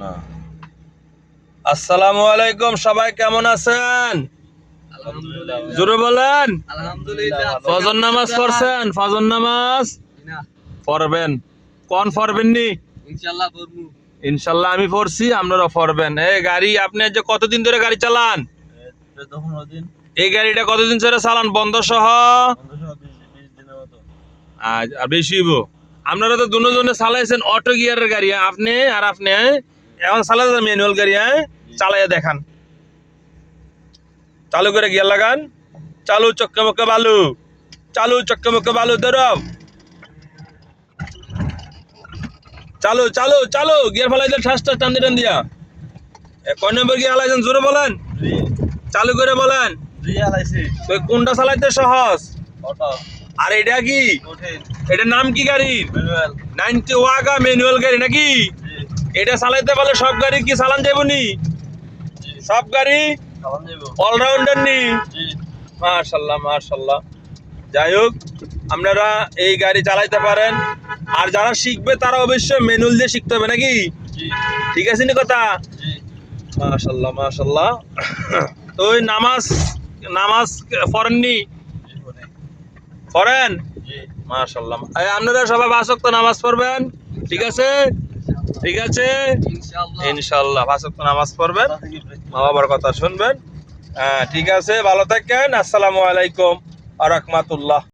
না। আসসালামু আলাইকুম সবাই কেমন আছেন? জোরে বলেন। ফজর নামাজ পড়ছেন? ফজর নামাজ? পড়বেন। কোন পড়বেন নি ইনশাল্লাহ আমি পড়ছি আপনারা পড়বেন। এই গাড়ি আপনি যে কতদিন ধরে গাড়ি চালান? এই গাড়িটা কতদিন ধরে চালান? বন্ধ সহ আর বেশি আপনারা তো দুজনে চালাইছেন অটো গিয়ারের গাড়ি? আপনি আর আপনি? এখন চালাইছেন ম্যানুয়াল গাড়ি হ্যাঁ? চালাইয়া দেখান। চালু করে গিয়ার লাগান। চালু চক্কে মক্কে বালু। চালু চক্কে মক্কে বালু ধরো। চালু চালু চালু। গিয়ার ফেলাই দেন ঠাস ঠাস টান দিয়ে টান দিয়া। কয় নম্বর গিয়ার হালাইছেন জোরে বলেন। চালু করে বলেন। কোনটা চালাইতে সহজ? আর এটা কি? এটার নাম কি গাড়ির? নাইনটি ওয়াগা ম্যানুয়াল গাড়ি নাকি? এটা চালাইতে পারলে সব গাড়ি কি চালান যাব নি? সব গাড়ি অলরাউন্ডার নি? মার্শাল্লাহ মার্শাল্লাহ যাই হোক আপনারা এই গাড়ি চালাইতে পারেন। আর যারা শিখবে তারা অবশ্যই ম্যানুয়াল দিয়ে শিখতে হবে নাকি? ঠিক আছে নি কথা? মার্শাল্লাহ মার্শাল্লাহ তো ওই নামাজ নামাজ করি পড়েন। মার্শাল্লাহ আপনারা সবাই বাসক্ত নামাজ পড়বেন। ঠিক আছে? ঠিক আছে? ইনশাল্লাহ তো নামাজ পড়বেন। মা বাবার কথা শুনবেন। হ্যাঁ ঠিক আছে ভালো থাকেন। আসসালামু আলাইকুম আ রহমাতুল্লাহ।